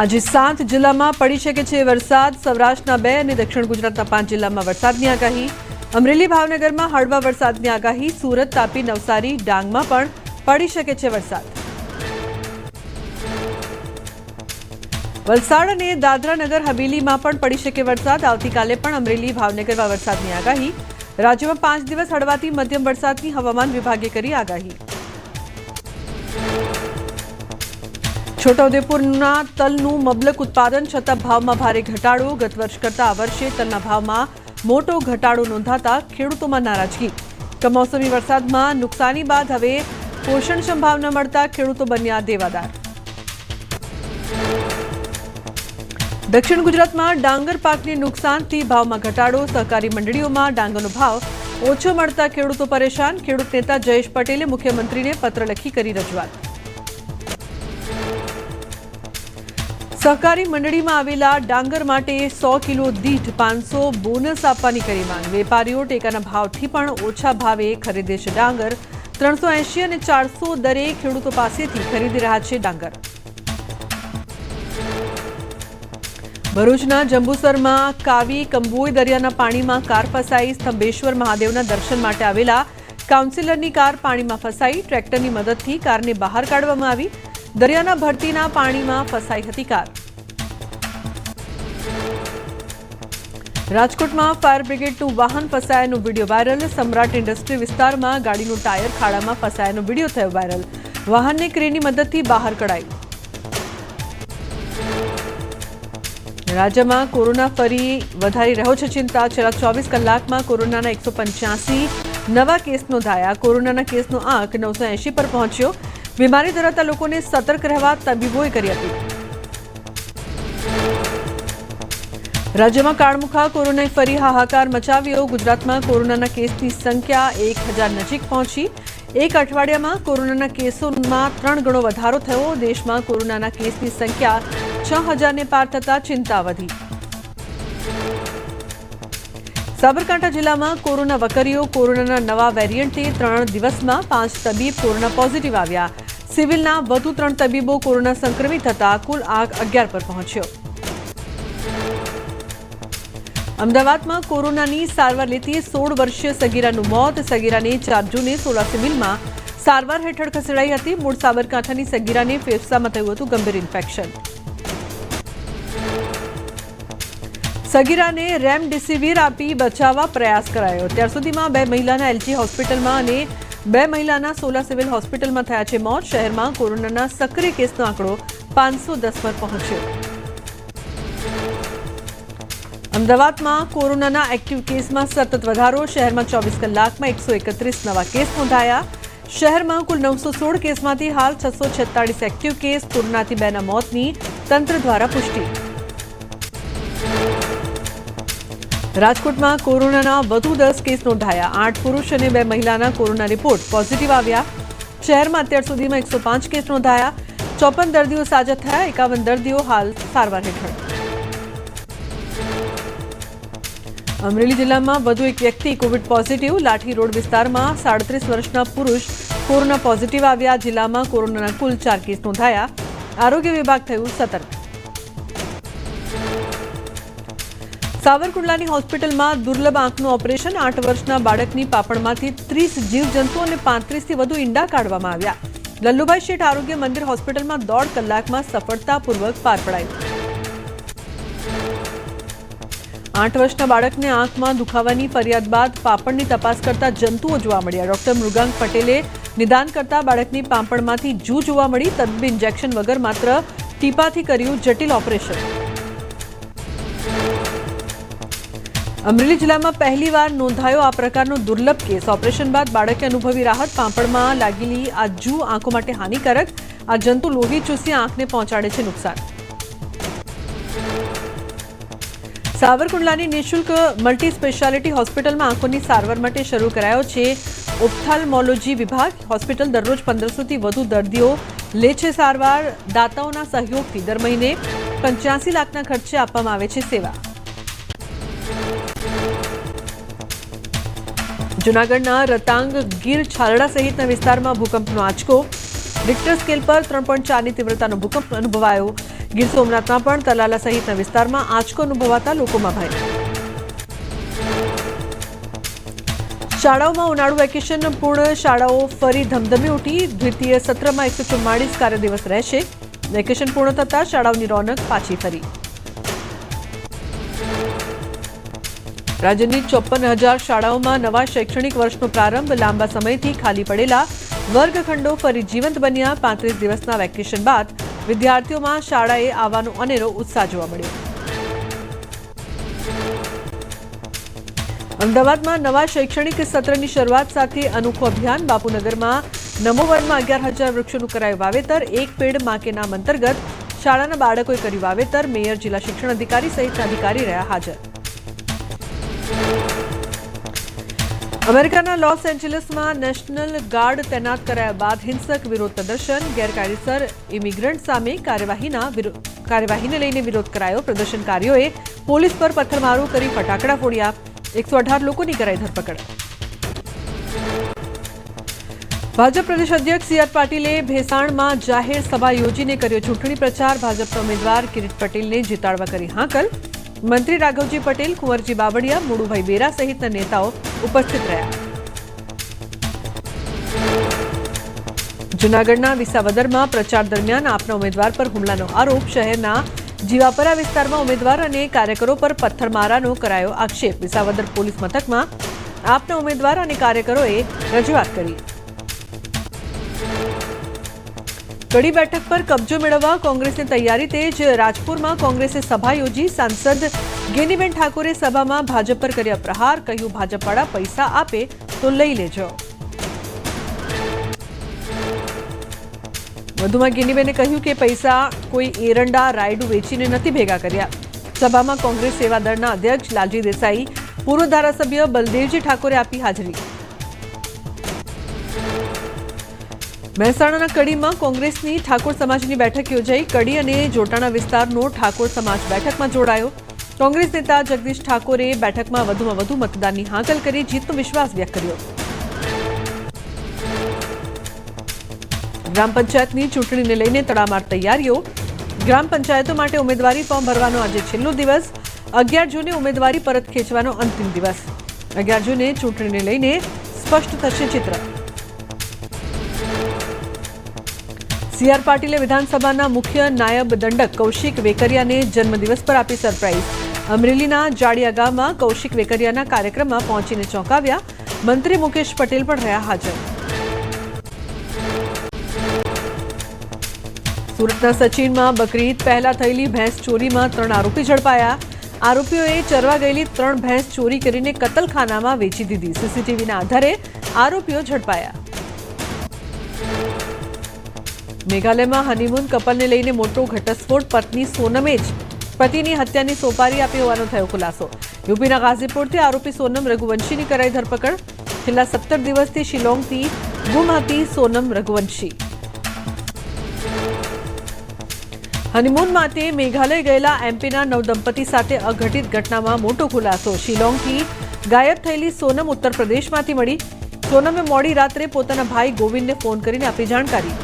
આજે સાત જિલ્લામાં પડી શકે છે વરસાદ. સૌરાષ્ટ્રના બે અને દક્ષિણ ગુજરાતના પાંચ જિલ્લામાં વરસાદની આગાહી. અમરેલી, ભાવનગરમાં હળવા વરસાદની આગાહી. સુરત, તાપી, નવસારી, ડાંગમાં પણ પડી શકે છે વરસાદ. વલસાડ અને દાદરાનગર હવેલીમાં પણ પડી શકે વરસાદ. આવતીકાલે પણ અમરેલી, ભાવનગરમાં વરસાદની આગાહી. રાજ્યમાં પાંચ દિવસ હળવાથી મધ્યમ વરસાદની હવામાન વિભાગે કરી આગાહી. છોટાઉદેપુરના તલનું મબલક ઉત્પાદન છતાં ભાવમાં ભારે ઘટાડો. ગત વર્ષ કરતાં આ વર્ષે તલના ભાવમાં મોટો ઘટાડો નોંધાતા ખેડૂતોમાં નારાજગી. કમોસમી વરસાદમાં નુકસાની બાદ હવે પોષણ સંભાવના મળતા ખેડૂતો બન્યા દેવાદાર. દક્ષિણ ગુજરાતમાં ડાંગર પાકને નુકસાનથી ભાવમાં ઘટાડો. સહકારી મંડળીઓમાં ડાંગરનો ભાવ ઓછો મળતા ખેડૂતો પરેશાન. ખેડૂત નેતા જયેશ પટેલે મુખ્યમંત્રીને પત્ર લખી કરી રજૂઆત. સહકારી મંડળીમાં આવેલા ડાંગર માટે સો કિલો દીઠ પાંચસો બોનસ આપવાની કરી માંગ. વેપારીઓ ટેકાના ભાવથી પણ ઓછા ભાવે ખરીદે છે ડાંગર. ત્રણસો એંશી અને ચારસો દરે ખેડૂતો પાસેથી ખરીદી રહ્યા છે ડાંગર. ભરૂચના જંબુસરમાં કાવી, કંબોઈ દરિયાના પાણીમાં કાર ફસાઈ. સ્તંભેશ્વર મહાદેવના દર્શન માટે આવેલા કાઉન્સિલરની કાર પાણીમાં ફસાઈ. ટ્રેક્ટરની મદદથી કારને બહાર કાઢવામાં આવી. દરિયાના ભરતીના પાણીમાં ફસાઈ હતી કાર. રાજકોટમાં ફાયર બ્રિગેડનું વાહન ફસાયાનો વીડિયો વાયરલ. સમ્રાટ ઇન્ડસ્ટ્રી વિસ્તારમાં ગાડીનું ટાયર ખાડામાં ફસાયાનો વીડિયો થયો વાયરલ. વાહનને ક્રેનની મદદથી બહાર કઢાયું રાજ્યમાં કોરોના ફરી વધારી રહ્યો છે ચિંતા. છેલ્લા ચોવીસ કલાકમાં કોરોનાના એકસો પંચ્યાસી નવા કેસ નોંધાયા. કોરોનાના કેસનો આંક નવસો એંશી પર પહોંચ્યો. બીમારી ધરાવતા લોકોને સતર્ક રહેવા તબીબોએ કરી અપીલ. રાજ્યમાં કાળમુખા કોરોનાએ ફરી હાહાકાર મચાવ્યો. ગુજરાતમાં કોરોનાના કેસની સંખ્યા એક હજાર નજીક પહોંચી. એક અઠવાડિયામાં કોરોનાના કેસોમાં ત્રણ ગણો વધારો થયો. દેશમાં કોરોનાના કેસની સંખ્યા છ હજારને પાર થતા ચિંતા વધી. સાબરકાંઠા જિલ્લામાં કોરોના વકરીઓ કોરોનાના નવા વેરિયન્ટથી ત્રણ દિવસમાં પાંચ તબીબ કોરોના પોઝિટિવ આવ્યા. સિવિલના વધુ ત્રણ તબીબો કોરોના સંક્રમિત થતા કુલ આંક અગિયાર પર પહોંચ્યો. અમદાવાદમાં કોરોનાની સારવાર લેતી સોળ વર્ષીય સગીરાનું મોત. સગીરાને ચાર જૂને સોલા સિવિલમાં સારવાર હેઠળ ખસેડાઈ હતી. મૂળ સાબરકાંઠાની સગીરાને ફેફસામાં થયું હતું ગંભીર ઇન્ફેક્શન. સગીરાને રેમડેસિવીર આપી બચાવવા પ્રયાસ કરાયો. ત્યાર સુધીમાં બે મહિલાના એલજી હોસ્પિટલમાં અને બે મહિલાના સોલા સિવિલ હોસ્પિટલમાં થયા છે મોત. શહેરમાં કોરોનાના સક્રિય કેસનો આંકડો પાંચસો દસ પર પહોંચ્યો. અમદાવાદમાં કોરોનાના એક્ટિવ કેસમાં સતત વધારો, શહેરમાં ચોવીસ કલાકમાં એકસો એકત્રીસ નવા કેસ નોંધાયા. શહેરમાં કુલ નવસો સોળ કેસમાંથી હાલ છસો છેતાળીસ એક્ટિવ કેસ, કોરોનાથી બેના મોતની તંત્ર દ્વારા પુષ્ટિ. રાજકોટમાં કોરોનાના વધુ દસ કેસ નોંધાયા. આઠ પુરુષ અને બે મહિલાના કોરોના રિપોર્ટ પોઝિટિવ આવ્યા. શહેરમાં અત્યાર સુધીમાં એકસો પાંચ કેસ નોંધાયા. ચોપન દર્દીઓ સાજા થયા. એકાવન દર્દીઓ હાલ સારવાર હેઠળ. અમરેલી જિલ્લામાં વધુ એક વ્યક્તિ કોવિડ પોઝિટિવ. લાઠી રોડ વિસ્તારમાં સાડત્રીસ વર્ષના પુરુષ કોરોના પોઝિટિવ આવ્યા. જિલ્લામાં કોરોનાના કુલ ચાર કેસ નોંધાયા. આરોગ્ય વિભાગ થયું સતર્ક. સાવરકુંડલાની હોસ્પિટલમાં દુર્લભ આંખનું ઓપરેશન. આઠ વર્ષના બાળકની પાપણમાંથી ત્રીસ જીવજંતુ અને પાંત્રીસથી વધુ ઈંડા કાઢવામાં આવ્યા. લલ્લુભાઈ શેઠ આરોગ્ય મંદિર હોસ્પિટલમાં દોઢ કલાકમાં સફળતાપૂર્વક પાર પડાયું. આઠ વર્ષના બાળકને આંખમાં દુખાવાની ફરિયાદ બાદ પાપડની તપાસ કરતા જંતુઓ જોવા મળ્યા. ડોક્ટર મૃગાંક પટેલે નિદાન કરતા બાળકની પાપણમાંથી જૂ જોવા મળી. તબીબી ઇન્જેક્શન વગર માત્ર ટીપાથી કર્યું જટિલ ઓપરેશન. અમરેલી જિલ્લામાં પહેલીવાર નોંધાયો આ પ્રકારનો દુર્લભ કેસ. ઓપરેશન બાદ બાળકે અનુભવી રાહત પાંપણમાં લાગેલી આ જૂ આંખો માટે હાનિકારક. આ જંતુ લોહી ચૂસી આંખને પહોંચાડે છે નુકસાન. સાવરકુંડલાની નિઃશુલ્ક મલ્ટી સ્પેશિયાલિટી હોસ્પિટલમાં આંખોની સારવાર માટે શરૂ કરાયો છે. ઓપ્થાલ્મોલોજી વિભાગ હોસ્પિટલ દરરોજ પંદરસોથી વધુ દર્દીઓ લે છે સારવાર. દાતાઓના સહયોગથી દર મહિને પંચ્યાસી લાખના ખર્ચે આપવામાં આવે છે સેવા. જૂનાગઢના રતાંગ ગીર છાલડા સહિતના વિસ્તારમાં ભૂકંપનો આંચકો. રિક્ટર સ્કેલ પર ત્રણ પોઈન્ટ ચારની તીવ્રતાનો ભૂકંપ અનુભવાયો. ગીર સોમનાથમાં પણ તલાલા સહિતના વિસ્તારમાં આંચકો અનુભવાતા લોકોમાં ભય. શાળાઓમાં ઉનાળુ વેકેશન પૂર્ણ, શાળાઓ ફરી ધમધમી ઉઠી, દ્વિતીય સત્રમાં એકસો ચુમ્માળીસ કાર્યદિવસ રહેશે. વેકેશન પૂર્ણ થતાં શાળાઓની રોનક પાછી ફરી. રાજ્યની ચોપન હજાર શાળાઓમાં નવા શૈક્ષણિક વર્ષનો પ્રારંભ લાંબા સમયથી ખાલી પડેલા વર્ગખંડો ફરી જીવંત બન્યા પાંત્રીસ દિવસના વેકેશન બાદ. વિદ્યાર્થીઓમાં શાળાએ આવવાનો અનેરો ઉત્સાહ જોવા મળ્યો. અમદાવાદમાં નવા શૈક્ષણિક સત્રની શરૂઆત સાથે અનોખું અભિયાન બાપુનગરમાં નમો વનમાં અગિયાર હજાર વૃક્ષોનું કરાયું વાવેતર. એક પેડમાં નામ અંતર્ગત શાળાના બાળકોએ કર્યું વાવેતર. મેયર જિલ્લા શિક્ષણ અધિકારી સહિતના અધિકારી રહ્યા હાજર. અમેરિકાના લોસ એન્જલસમાં નેશનલ ગાર્ડ તૈનાત કરાયા બાદ હિંસક વિરોધ પ્રદર્શન, ગેરકાયદેસર ઇમિગ્રન્ટ સામે કાર્યવાહીના લઈને વિરોધ કરાયો. પ્રદર્શનકારીઓએ પોલીસ પર પથ્થરમારો કરી ફટાકડા ફોડ્યા. એકસો લોકોની કરાઈ ધરપકડ. ભાજપ પ્રદેશ અધ્યક્ષ સી આર પાટીલે ભેસાણમાં જાહેર સભા યોજીને કર્યો ચૂંટણી પ્રચાર. ભાજપના ઉમેદવાર કિરીટ પટેલને જીતાડવા કરી હાંકલ. મંત્રી રાઘવજી પટેલ, કુંવરજી બાવળિયા મુડુભાઈ બેરા સહિતના નેતાઓ ઉપસ્થિત રહ્યા. જૂનાગઢના વિસાવદરમાં પ્રચાર દરમિયાન આપના ઉમેદવાર પર હુમલાનો આરોપ, શહેરના જીવાપરા વિસ્તારમાં ઉમેદવાર અને કાર્યકરો પર પથ્થરમારાનો કરાયો આક્ષેપ. વિસાવદર પોલીસ મથકમાં આપના ઉમેદવાર અને કાર્યકરોએ રજૂઆત કરી. કડી બેઠક પર કબજો મેળવવા કોંગ્રેસની તૈયારી તેજ. રાજપુરમાં કોંગ્રેસે સભા યોજી સાંસદ ગેનીબેન ઠાકોરે સભામાં ભાજપ પર કર્યા પ્રહાર, કહ્યું ભાજપવાળા પૈસા આપે તો લઈ લેજો. વધુમાં ગેનીબેને કહ્યું કે પૈસા કોઈ એરંડા, રાયડું વેચીને નથી ભેગા કર્યા. સભામાં કોંગ્રેસ સેવા અધ્યક્ષ લાલજી દેસાઈ, પૂર્વ ધારાસભ્ય બલદેવજી ઠાકોરે આપી હાજરી. મહેસાણાના કડીમાં કોંગ્રેસની ઠાકોર સમાજની બેઠક યોજાઈ. કડી અને જોટાણા વિસ્તારનો ઠાકોર સમાજ બેઠકમાં જોડાયો. કોંગ્રેસ નેતા જગદીશ ઠાકોરે બેઠકમાં વધુમાં વધુ મતદાનની હાંકલ કરી જીતનો વિશ્વાસ વ્યક્ત કર્યો. ગ્રામ પંચાયતની ચૂંટણીને લઈને તડામાર તૈયારીઓ. ગ્રામ પંચાયતો માટે ઉમેદવારી ફોર્મ ભરવાનો આજે છેલ્લો દિવસ. અગિયાર જૂને ઉમેદવારી પરત ખેંચવાનો અંતિમ દિવસ. અગિયાર જૂને ચૂંટણીને લઈને સ્પષ્ટ થશે ચિત્ર. સી આર પાટીલે વિધાનસભાના મુખ્ય નાયબ દંડક કૌશિક વેકરિયાને જન્મદિવસ પર આપી સરપ્રાઇઝ અમરેલીના જાડિયા ગામમાં કૌશિક વેકરિયાના કાર્યક્રમમાં પહોંચીને ચોંકાવ્યા. મંત્રી મુકેશ પટેલ પણ રહ્યા હાજર. સુરતના સચિનમાં બકરી ઈદ પહેલા થયેલી ભેંસ ચોરીમાં ત્રણ આરોપી ઝડપાયા. આરોપીઓએ ચરવા ગયેલી ત્રણ ભેંસ ચોરી કરીને કતલખાનામાં વેચી દીધી. સીસીટીવીના આધારે આરોપીઓ ઝડપાયા. મેઘાલયમાં હનીમૂન કપલને લઈને મોટો ઘટસ્ફોટ. પત્ની સોનમે જ પતિની હત્યાની સોપારી આપી હોવાનો થયો ખુલાસો. યુપીના ગાઝીપુરથી આરોપી સોનમ રઘુવંશીની કરાઈ ધરપકડ. છેલ્લા સત્તર દિવસથી શિલોંગથી ગુમ હતી સોનમ રઘુવંશી. હનીમૂન માટે મેઘાલય ગયેલા એમપીના નવદંપતી સાથે અઘટિત ઘટનામાં મોટો ખુલાસો. શિલોંગથી ગાયબ થયેલી સોનમ ઉત્તર પ્રદેશમાંથી મળી. સોનમે મોડી રાત્રે પોતાના ભાઈ ગોવિંદને ફોન કરીને આપી જાણકારી.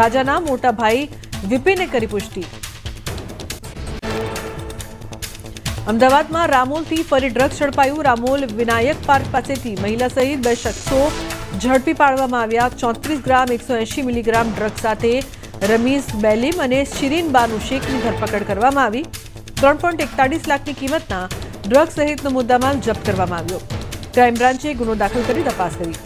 રાજાના મોટા ભાઈ વિપિને કરી પુષ્ટિ. અમદાવાદમાં રામોલથી ફરી ડ્રગ્સ ઝડપાયું. રામોલ વિનાયક પાર્ક પાસેથી મહિલા સહિત બે શખ્સો ઝડપી પાડવામાં આવ્યા. ચોત્રીસ ગ્રામ એકસો એંશી મિલીગ્રામ ડ્રગ્સ સાથે રમીઝ બેલીમ અને શિરીન બાનુ શેખની ધરપકડ કરવામાં આવી. ત્રણ પોઈન્ટ એકતાળીસ લાખની કિંમતના ડ્રગ્સ સહિતનો મુદ્દામાલ જપ્ત કરવામાં આવ્યો. ક્રાઇમ બ્રાન્ચે ગુનો દાખલ કરી તપાસ કરી.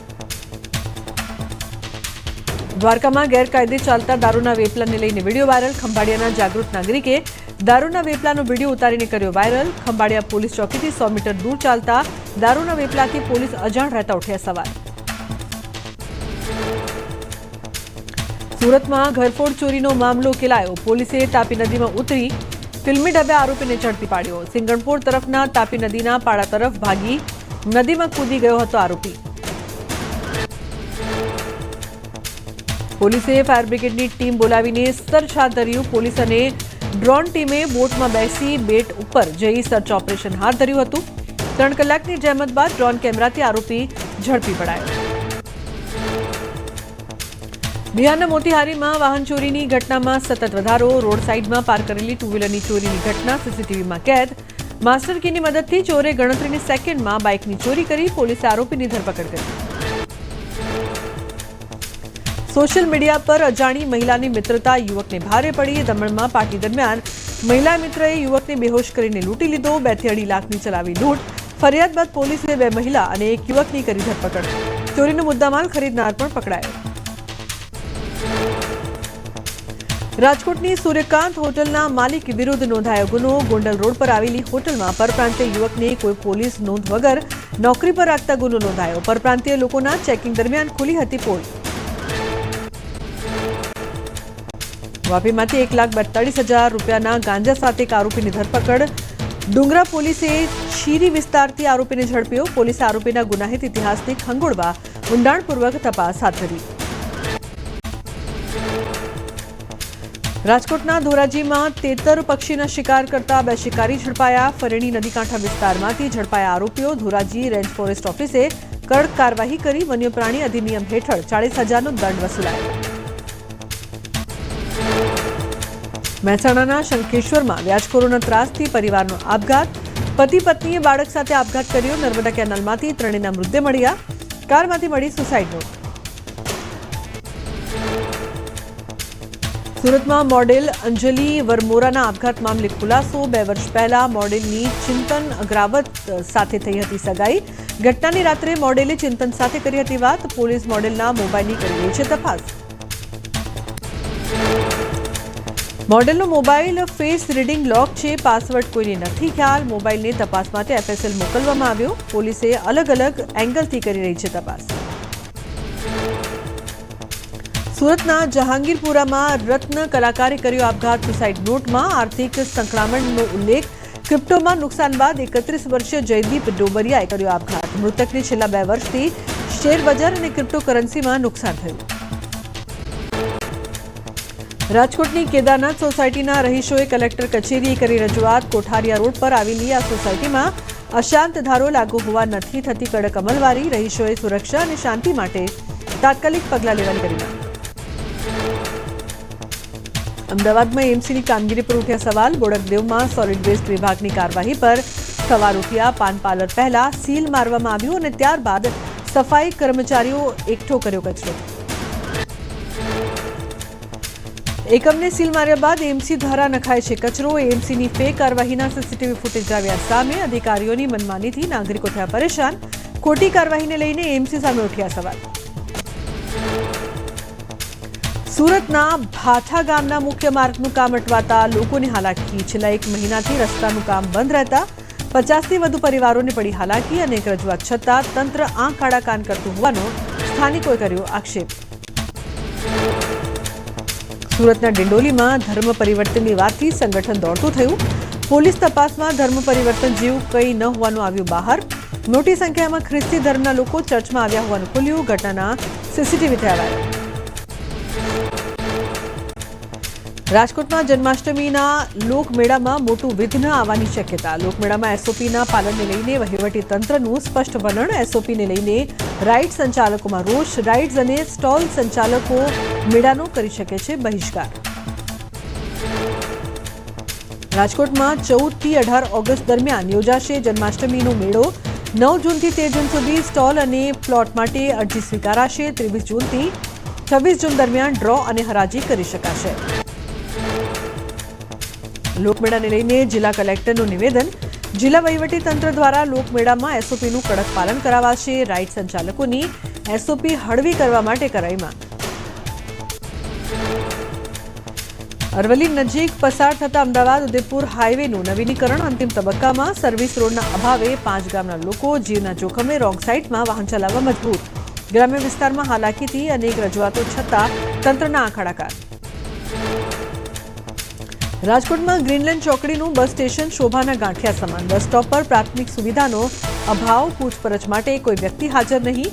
દ્વારકામાં ગેરકાયદે ચાલતા દારૂના વેપલાને લઈને વીડિયો વાયરલ. ખંભાળિયાના જાગૃત નાગરિકે દારૂના વેપલાનો વીડિયો ઉતારીને કર્યો વાયરલ. ખંભાળિયા પોલીસ ચોકીથી સો મીટર દૂર ચાલતા દારૂના વેપલાથી પોલીસ અજાણ રહેતા ઉઠ્યા સવાલ સુરતમાં ઘરફોડ ચોરીનો મામલો ઉકેલાયો પોલીસે તાપી નદીમાં ઉતરી ફિલ્મી ડબે આરોપીને ઝડપી પાડ્યો. સિંગણપુર તરફના તાપી નદીના પાડા તરફ ભાગી નદીમાં કૂદી ગયો હતો આરોપી. પોલીસે ફાયર બ્રિગેડની ટીમ બોલાવીને સર્ચ હાથ ધર્યું પોલીસ અને ડ્રોન ટીમે બોટમાં બેસી બેટ ઉપર જઈ સર્ચ ઓપરેશન હાથ ધર્યું હતું. ત્રણ કલાકની જહેમત બાદ ડ્રોન કેમેરાથી આરોપી ઝડપી પડાયો. બિહારના મોતિહારીમાં વાહન ચોરીની ઘટનામાં સતત વધારો, રોડ સાઇડમાં પાર્ક કરેલી ટુ વ્હીલરની ચોરીની ઘટના, સીસીટીવીમાં કેદ. માસ્ટર કીની મદદથી ચોરે ગણતરીની સેકન્ડમાં બાઇકની ચોરી કરી પોલીસે આરોપીની ધરપકડ કરી. સોશિયલ મીડિયા પર અજાણી મહિલાની મિત્રતા યુવકને ભારે પડી. દમણમાં પાર્ટી દરમિયાન મહિલા મિત્રએ યુવકને બેહોશ કરીને લૂંટી લીધો. બેથી અઢી લાખની ચલાવી લૂંટ. ફરિયાદ બાદ પોલીસે બે મહિલા અને એક યુવકની કરી ધરપકડ. ચોરીનો મુદ્દામાલ ખરીદનાર પણ પકડાયો. રાજકોટની સૂર્યકાંત હોટલના માલિક વિરુદ્ધ નોંધાયો ગુનો. ગોંડલ રોડ પર આવેલી હોટલમાં પરપ્રાંતીય યુવકને કોઈ પોલીસ નોંધ વગર નોકરી પર રાખતા ગુનો નોંધાયો. પરપ્રાંતીય લોકોના ચેકિંગ દરમિયાન ખુલી હતી પોલ. વાપીમાંથી એક લાખ બેતાળીસ હજાર રૂપિયાના ગાંજા સાથે એક આરોપીની ધરપકડ. ડુંગરા પોલીસે શીરી વિસ્તારથી આરોપીને ઝડપ્યો. પોલીસે આરોપીના ગુનાહિત ઇતિહાસને ખંગોળવા ઊંડાણપૂર્વક તપાસ હાથ ધરી. રાજકોટના ધોરાજીમાં તેતર પક્ષીના શિકાર કરતા બે શિકારી ઝડપાયા. ફરેણી નદીકાંઠા વિસ્તારમાંથી ઝડપાયા આરોપીઓ. ધોરાજી રેન્જ ફોરેસ્ટ ઓફિસે કડક કાર્યવાહી કરી વન્યપ્રાણી અધિનિયમ હેઠળ ચાળીસ હજારનો દંડ વસૂલાયો. મહેસાણાના શંખેશ્વરમાં વ્યાજખોરોના ત્રાસથી પરિવારનો આપઘાત. પતિ પત્નીએ બાળક સાથે આપઘાત કર્યો. નર્મદા કેનાલમાંથી ત્રણેયના મૃતદેહ મળ્યા. કારમાંથી મળી સુસાઇડ નોટ. સુરતમાં મોડેલ અંજલિ વરમોરાના આપઘાત મામલે ખુલાસો. બે વર્ષ પહેલા મોડેલની ચિંતન અગ્રાવત સાથે થઈ હતી સગાઈ. ઘટનાની રાત્રે મોડેલે ચિંતન સાથે કરી હતી વાત. પોલીસ મોડેલના મોબાઈલની કરી રહી છે તપાસ. મોડેલનો મોબાઈલ ફેસ રીડિંગ લોક છે, પાસવર્ડ કોઈને નથી ખ્યાલ. મોબાઈલને તપાસ માટે એફએસએલ મોકલવામાં આવ્યો. પોલીસે અલગ અલગ એંગલથી કરી રહી છે તપાસ. સુરતના જહાંગીરપુરામાં રત્ન કલાકારે કર્યો આપઘાત સુસાઇડ નોટમાં. આર્થિક સંકળામણનો ઉલ્લેખ. ક્રિપ્ટોમાં નુકસાન બાદ એકત્રીસ વર્ષીય જયદીપ ડોબરિયાએ કર્યો આપઘાત. મૃતકને છેલ્લા બે વર્ષથી શેર બજાર અને ક્રિપ્ટોકરન્સીમાં નુકસાન થયું. રાજકોટની કેદારનાથ સોસાયટીના રહીશોએ કલેક્ટર કચેરીએ કરી રજૂઆત. કોઠારિયા રોડ પર આવેલી આ સોસાયટીમાં અશાંત ધારો લાગુ હોવા નથી થતી કડક અમલવારી. રહીશોએ સુરક્ષા અને શાંતિ માટે તાત્કાલિક પગલાં લેવાની કરી અમદાવાદમાં એમસીની કામગીરી પર ઉઠ્યા સવાલ. બોડકદેવમાં સોલિડ વેસ્ટ વિભાગની કાર્યવાહી પર સવાર ઉઠ્યા પાન પાર્લર પહેલા, સીલ મારવામાં આવ્યું અને ત્યારબાદ સફાઈ કર્મચારીઓ એકઠો કર્યો કચરો. એકમને સીલ માર્યા બાદ એમસી દ્વારા નખાય છે કચરો. એમસીની ફેક કાર્યવાહીના સીસીટીવી ફૂટેજ આવ્યા સામે અધિકારીઓની મનમાનીથી નાગરિકો થયા પરેશાન. ખોટી કાર્યવાહીને લઈને એમસી સામે ઉઠ્યા સવાલ. સુરતના ભાથા ગામના મુખ્ય માર્ગનું કામ અટવાતા લોકોની હાલાકી. છેલ્લા એક મહિનાથી રસ્તાનું કામ બંધ રહેતા પચાસથી વધુ પરિવારોને પડી હાલાકી અને રજૂઆત છતાં તંત્ર આંખ આડા કાન કરતું હોવાનો સ્થાનિકોએ કર્યો આક્ષેપ. સુરતના ડિંડોલીમાં ધર્મ પરિવર્તનની વાતથી સંગઠન દોડતું થયું. પોલીસ તપાસમાં ધર્મ પરિવર્તન જેવું કંઈ ન હોવાનું આવ્યું બહાર. મોટી સંખ્યામાં ખ્રિસ્તી ધર્મના લોકો ચર્ચમાં આવ્યા હોવાનું ખુલ્યું. ઘટનાના સીસીટીવી થયા રાજકોટમાં જન્માષ્ટમીના લોકમેળામાં મોટું વિઘ્ન આવવાની શક્યતા. લોકમેળામાં એસઓપીના પાલનને લઈને વહીવટી તંત્રનું સ્પષ્ટ વલણ એસઓપીને લઈને રાઇડ સંચાલકોમાં રોષ, રાઇડ્સ અને સ્ટોલ સંચાલકો મેળાનો કરી શકે છે બહિષ્કાર. રાજકોટમાં ચૌદથી અઢાર ઓગસ્ટ દરમિયાન યોજાશે જન્માષ્ટમીનો મેળો. નવ જૂનથી તેર જૂન સુધી સ્ટોલ અને પ્લોટ માટે અરજી સ્વીકારાશે. ત્રેવીસ જૂનથી છવ્વીસ જૂન દરમિયાન ડ્રો અને હરાજી કરી શકાશે. લોકમેળાને લઈને જિલ્લા કલેક્ટરનું નિવેદન, જિલ્લા તંત્ર દ્વારા લોકમેળામાં એસઓપીનું કડક પાલન કરાવાશે રાઇડ સંચાલકોની એસઓપી હળવી કરવા માટે કરાઈ માંગ. અરવલ્લી નજીક પસાર થતા અમદાવાદ ઉદયપુર હાઈવેનું નવીનીકરણ અંતિમ તબક્કામાં સર્વિસ રોડના અભાવે પાંચ ગામના લોકો જીવના જોખમે રોંગ સાઇડમાં વાહન ચલાવવા મજબૂર. ગ્રામ્ય વિસ્તારમાં હાલાકીથી અનેક રજૂઆતો છતાં તંત્રના આંખાડાકાર. રાજકોટમાં ગ્રીનલેન્ડ ચોકડીનું બસ સ્ટેશન શોભાના ગાંઠિયા સમાન. બસ સ્ટોપ પર પ્રાથમિક સુવિધાનો અભાવ, પૂછપરછ માટે કોઈ વ્યક્તિ હાજર નહીં.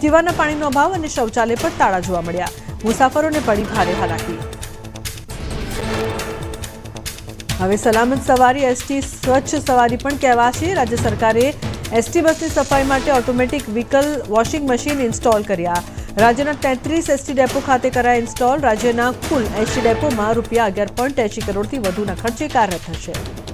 પીવાના પાણીનો અભાવ અને શૌચાલય પર તાળા જોવા મળ્યા. મુસાફરોને પડી ભારે હાલાકી. હવે સલામત સવારી, એસટી સ્વચ્છ સવારી પણ કહેવાશે. રાજ્ય સરકારે એસટી બસની સફાઈ માટે automatic vehicle washing machine install કર્યા. રાજ્યના તેત્રીસ એસટી ડેપો ખાતે કરાય ઇન્સ્ટોલ. રાજ્યના કુલ એસટી ડેપોમાં રૂપિયા અગિયાર પોઈન્ટ એંશી કરોડથી વધુના ખર્ચે કાર્યરત થશે.